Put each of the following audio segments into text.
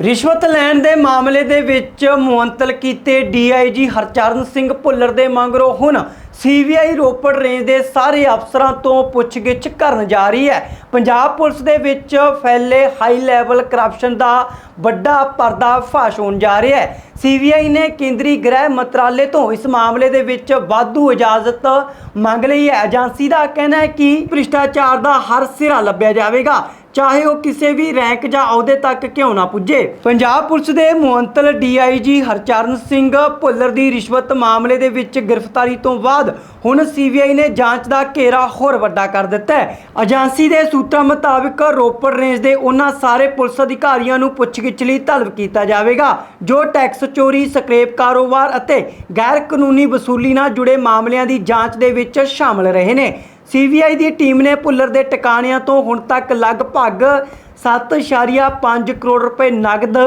ਰਿਸ਼ਵਤ ਲੈਣ ਦੇ ਮਾਮਲੇ ਦੇ ਵਿੱਚ ਮੁਅੰਤਲ ਕੀਤੇ ਡੀਆਈਜੀ ਹਰਚਰਨ ਸਿੰਘ ਭੁੱਲਰ ਦੇ ਮੰਗਰੋਂ ਹੁਣ ਸੀਬੀਆਈ ਰੋਪੜ ਰੇਂਜ ਦੇ ਸਾਰੇ ਅਫਸਰਾਂ ਤੋਂ ਪੁੱਛਗਿੱਛ ਕਰਨ ਜਾ ਰਹੀ ਹੈ। ਪੰਜਾਬ ਪੁਲਿਸ ਦੇ ਵਿੱਚ ਫੈਲੇ ਹਾਈ ਲੈਵਲ ਕਰਪਸ਼ਨ ਦਾ ਵੱਡਾ ਪਰਦਾ ਫਾਸ਼ ਹੋਣ ਜਾ ਰਿਹਾ ਹੈ। ਸੀਬੀਆਈ ਨੇ ਕੇਂਦਰੀ ਗ੍ਰਹਿ ਮੰਤਰਾਲੇ ਤੋਂ ਇਸ ਮਾਮਲੇ ਦੇ ਵਿੱਚ ਵਾਧੂ ਇਜਾਜ਼ਤ ਮੰਗ ਲਈ ਹੈ। ਏਜੰਸੀ ਦਾ ਕਹਿਣਾ ਹੈ ਕਿ ਭ੍ਰਿਸ਼ਟਾਚਾਰ ਦਾ ਹਰ ਸਿਰਾ ਲੱਭਿਆ ਜਾਵੇਗਾ। ਚਾਹੇ ਉਹ ਕਿਸੇ ਵੀ ਰੈਂਕ ਜਾਂ ਅਹੁਦੇ ਤੱਕ ਕਿਉਂ ਨਾ ਪੁੱਜੇ। ਪੰਜਾਬ ਪੁਲਿਸ ਦੇ ਮੁਅੱਤਲ ਡੀਆਈਜੀ ਹਰਚਰਨ ਸਿੰਘ ਭੁੱਲਰ ਦੀ ਰਿਸ਼ਵਤ ਮਾਮਲੇ ਦੇ ਵਿੱਚ ਗ੍ਰਿਫਤਾਰੀ ਤੋਂ ਬਾਅਦ ਹੁਣ ਸੀਬੀਆਈ ਨੇ ਜਾਂਚ ਦਾ ਘੇਰਾ ਹੋਰ ਵੱਡਾ ਕਰ ਦਿੱਤਾ ਹੈ। ਏਜੰਸੀ ਦੇ ਸੂਤਰਾਂ ਮੁਤਾਬਕ ਰੋਪੜ ਰੇਂਜ ਦੇ ਉਹਨਾਂ ਸਾਰੇ ਪੁਲਿਸ ਅਧਿਕਾਰੀਆਂ ਨੂੰ ਪੁੱਛਗਿੱਛ ਲਈ ਤਲਬ ਕੀਤਾ ਜਾਵੇਗਾ, ਜੋ ਟੈਕਸ ਚੋਰੀ, ਸਕ੍ਰੇਪ ਕਾਰੋਬਾਰ ਅਤੇ ਗੈਰ ਕਾਨੂੰਨੀ ਵਸੂਲੀ ਨਾਲ ਜੁੜੇ ਮਾਮਲਿਆਂ ਦੀ ਜਾਂਚ ਦੇ ਵਿੱਚ ਸ਼ਾਮਲ ਰਹੇ ਨੇ। ਸੀਬੀਆਈ ਦੀ ਟੀਮ ਨੇ ਭੁੱਲਰ ਦੇ ਟਿਕਾਣਿਆਂ ਤੋਂ ਹੁਣ ਤੱਕ ਲਗਭਗ 7.5 ਕਰੋੜ ਰੁਪਏ ਨਗਦ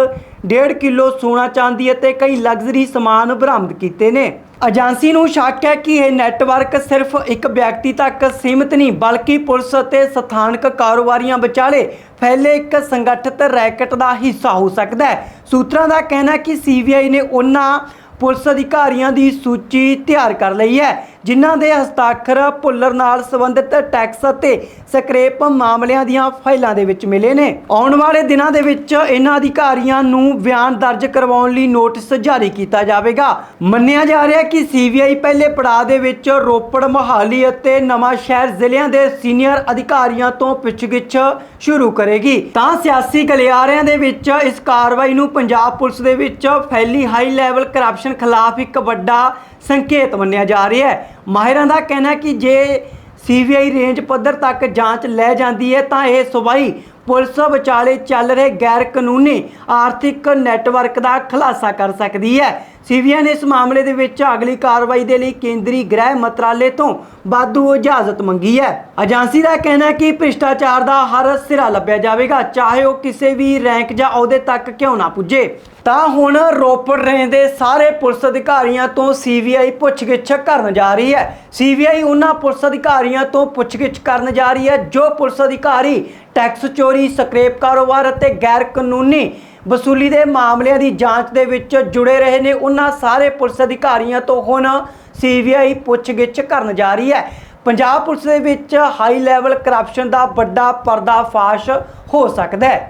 1.5 ਕਿਲੋ ਸੋਨਾ ਚਾਂਦੀ ਅਤੇ ਕਈ ਲਗਜ਼ਰੀ ਸਮਾਨ ਬਰਾਮਦ ਕੀਤੇ ਨੇ। ਏਜੰਸੀ ਨੂੰ ਸ਼ੱਕ ਹੈ ਕਿ ਇਹ ਨੈਟਵਰਕ ਸਿਰਫ ਇੱਕ ਵਿਅਕਤੀ ਤੱਕ ਸੀਮਿਤ ਨਹੀਂ, ਬਲਕਿ ਪੁਲਿਸ ਅਤੇ ਸਥਾਨਕ ਕਾਰੋਬਾਰੀਆਂ ਵਿਚਾਲੇ ਫੈਲੇ ਇੱਕ ਸੰਗਠਿਤ ਰੈਕਟ ਦਾ ਹਿੱਸਾ ਹੋ ਸਕਦਾ ਹੈ। ਸੂਤਰਾਂ ਦਾ ਕਹਿਣਾ ਹੈ ਕਿ ਸੀਬੀਆਈ ਨੇ ਉਹਨਾਂ ਪੁਲਿਸ ਅਧਿਕਾਰੀਆਂ ਦੀ ਸੂਚੀ ਤਿਆਰ ਕਰ ਲਈ ਹੈ। ਜਿਨ੍ਹਾਂ ਦੇ ਹਸਤਾਖਰ ਭੁੱਲਰ ਨਾਲ ਸੰਬੰਧਿਤ ਟੈਕਸ ਅਤੇ ਸਕ੍ਰੇਪ ਮਾਮਲਿਆਂ ਦੀਆਂ ਫਾਈਲਾਂ ਦੇ ਵਿੱਚ ਮਿਲੇ ਨੇ। ਆਉਣ ਵਾਲੇ ਦਿਨਾਂ ਦੇ ਵਿੱਚ ਇਹਨਾਂ ਅਧਿਕਾਰੀਆਂ ਨੂੰ ਬਿਆਨ ਦਰਜ ਕਰਵਾਉਣ ਲਈ ਨੋਟਿਸ ਜਾਰੀ ਕੀਤਾ ਜਾਵੇਗਾ। ਮੰਨਿਆ ਜਾ ਰਿਹਾ ਹੈ ਕਿ ਸੀਬੀਆਈ ਪਹਿਲੇ ਪੜਾਅ ਦੇ ਵਿੱਚ ਰੋਪੜ ਮੋਹਾਲੀ ਅਤੇ ਨਵਾਂ ਸ਼ਹਿਰ ਜ਼ਿਲ੍ਹਿਆਂ ਦੇ ਸੀਨੀਅਰ ਅਧਿਕਾਰੀਆਂ ਤੋਂ ਪੁੱਛਗਿੱਛ ਸ਼ੁਰੂ ਕਰੇਗੀ। ਤਾਂ ਸਿਆਸੀ ਗਲਿਆਰਿਆਂ ਦੇ ਵਿੱਚ ਇਸ ਕਾਰਵਾਈ ਨੂੰ ਪੰਜਾਬ ਪੁਲਿਸ ਦੇ ਵਿੱਚ ਫੈਲੀ ਹਾਈ ਲੈਵਲ ਕਰਪਸ਼ਨ ਖਿਲਾਫ ਇੱਕ ਵੱਡਾ ਸੰਕੇਤ ਮੰਨਿਆ ਜਾ ਰਿਹਾ ਹੈ। ਮਾਹਿਰਾਂ ਦਾ ਕਹਿਣਾ ਹੈ ਕਿ ਜੇ ਸੀਬੀਆਈ ਰੇਂਜ ਪੱਧਰ ਤੱਕ ਜਾਂਚ ਲੈ ਜਾਂਦੀ ਹੈ, ਤਾਂ ਇਹ ਸੁਬਾਈ ਪੁਲਿਸ ਵਿਚਾਲੇ ਚੱਲ ਰਹੇ ਗੈਰ ਕਾਨੂੰਨੀ ਆਰਥਿਕ ਨੈਟਵਰਕ ਦਾ ਖੁਲਾਸਾ ਕਰ ਸਕਦੀ ਹੈ। ਸੀਬੀਆਈ ਨੇ ਇਸ ਮਾਮਲੇ ਦੇ ਵਿੱਚ ਅਗਲੀ ਕਾਰਵਾਈ ਦੇ ਲਈ ਕੇਂਦਰੀ ਗ੍ਰਹਿ ਮੰਤਰਾਲੇ ਤੋਂ ਵਾਧੂ ਇਜਾਜ਼ਤ ਮੰਗੀ ਹੈ। ਏਜੰਸੀ ਦਾ ਕਹਿਣਾ ਹੈ ਕਿ ਭ੍ਰਿਸ਼ਟਾਚਾਰ ਦਾ ਹਰ ਸਿਰਾ ਲੱਭਿਆ ਜਾਵੇਗਾ, ਚਾਹੇ ਉਹ ਕਿਸੇ ਵੀ ਰੈਂਕ ਜਾਂ ਅਹੁਦੇ ਤੱਕ ਕਿਉਂ ਨਾ ਪੁੱਜੇ। ਤਾਂ ਹੁਣ ਰੋਪੜ ਰੇਂਜ ਦੇ ਸਾਰੇ ਪੁਲਿਸ ਅਧਿਕਾਰੀਆਂ ਤੋਂ ਸੀਬੀਆਈ ਪੁੱਛਗਿੱਛ ਕਰਨ ਜਾ ਰਹੀ ਹੈ। ਸੀਬੀਆਈ ਉਹਨਾਂ ਪੁਲਿਸ ਅਧਿਕਾਰੀਆਂ ਤੋਂ ਪੁੱਛਗਿੱਛ ਕਰਨ ਜਾ ਰਹੀ ਹੈ ਜੋ ਪੁਲਿਸ ਅਧਿਕਾਰੀ ਟੈਕਸ ਚੋਰੀ, ਸਕ੍ਰੇਪ ਕਾਰੋਬਾਰ ਅਤੇ ਗੈਰ ਕਾਨੂੰਨੀ ਵਸੂਲੀ ਦੇ ਮਾਮਲਿਆਂ ਦੀ ਜਾਂਚ ਦੇ ਵਿੱਚ ਜੁੜੇ ਰਹੇ ਨੇ। ਉਹਨਾਂ ਸਾਰੇ ਪੁਲਿਸ ਅਧਿਕਾਰੀਆਂ ਤੋਂ ਹੁਣ ਸੀਬੀਆਈ ਪੁੱਛਗਿੱਛ ਕਰਨ ਜਾ ਰਹੀ ਹੈ। ਪੰਜਾਬ ਪੁਲਿਸ ਦੇ ਵਿੱਚ ਹਾਈ ਲੈਵਲ ਕਰਪਸ਼ਨ ਦਾ ਵੱਡਾ ਪਰਦਾਫਾਸ਼ ਹੋ ਸਕਦਾ ਹੈ।